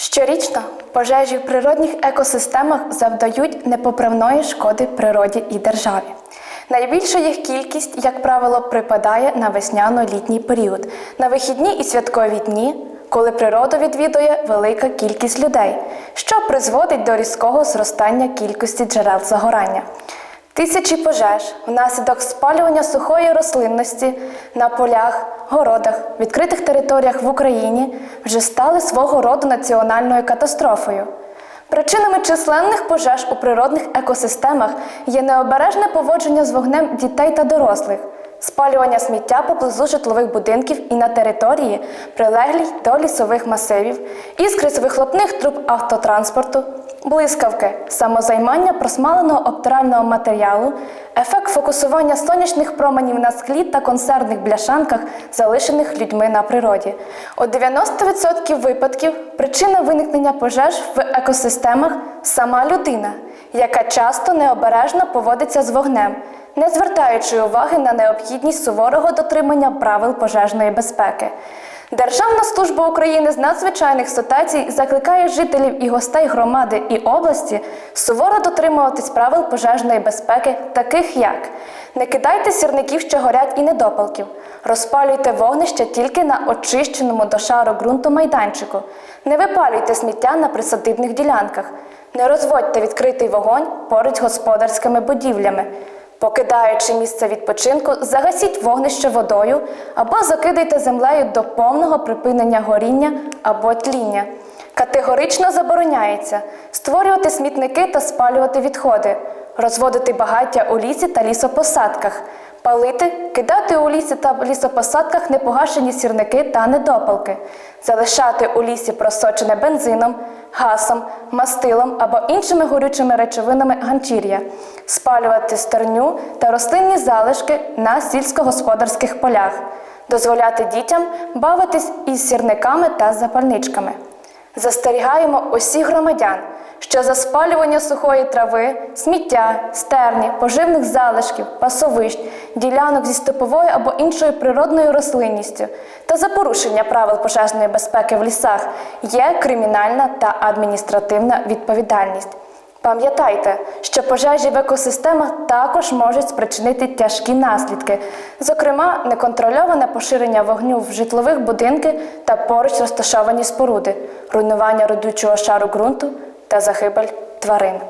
Щорічно пожежі в природних екосистемах завдають непоправної шкоди природі і державі. Найбільша їх кількість, як правило, припадає на весняно-літній період, на вихідні і святкові дні, коли природу відвідує велика кількість людей, що призводить до різкого зростання кількості джерел загорання. Тисячі пожеж внаслідок спалювання сухої рослинності на полях, городах, відкритих територіях в Україні вже стали свого роду національною катастрофою. Причинами численних пожеж у природних екосистемах є необережне поводження з вогнем дітей та дорослих, спалювання сміття поблизу житлових будинків і на території, прилеглій до лісових масивів, іскри з вихлопних труб автотранспорту, блискавки, самозаймання просмаленого обтирального матеріалу, ефект фокусування сонячних променів на склі та консервних бляшанках, залишених людьми на природі. У 90% випадків причина виникнення пожеж в екосистемах сама людина, яка часто необережно поводиться з вогнем, не звертаючи уваги на необхідність суворого дотримання правил пожежної безпеки. Державна служба України з надзвичайних ситуацій закликає жителів і гостей громади і області суворо дотримуватись правил пожежної безпеки, таких як не кидайте сірників, що горять, і недопалків, розпалюйте вогнище тільки на очищеному до шару ґрунту майданчику, не випалюйте сміття на присадибних ділянках, не розводьте відкритий вогонь поруч з господарськими будівлями. Покидаючи місце відпочинку, загасіть вогнище водою або закидайте землею до повного припинення горіння або тління. Категорично забороняється створювати смітники та спалювати відходи, розводити багаття у лісі та лісопосадках, палити, кидати у лісі та лісопосадках непогашені сірники та недопалки, залишати у лісі просочене бензином, гасом, мастилом або іншими горючими речовинами ганчір'я, спалювати стерню та рослинні залишки на сільськогосподарських полях, дозволяти дітям бавитись із сірниками та запальничками. Застерігаємо усіх громадян, що за спалювання сухої трави, сміття, стерні, поживних залишків, пасовищ, ділянок зі степовою або іншою природною рослинністю та за порушення правил пожежної безпеки в лісах є кримінальна та адміністративна відповідальність. Пам'ятайте, що пожежі в екосистемах також можуть спричинити тяжкі наслідки, зокрема, неконтрольоване поширення вогню в житлових будинках та поруч розташовані споруди, руйнування родючого шару ґрунту та загибель тварин.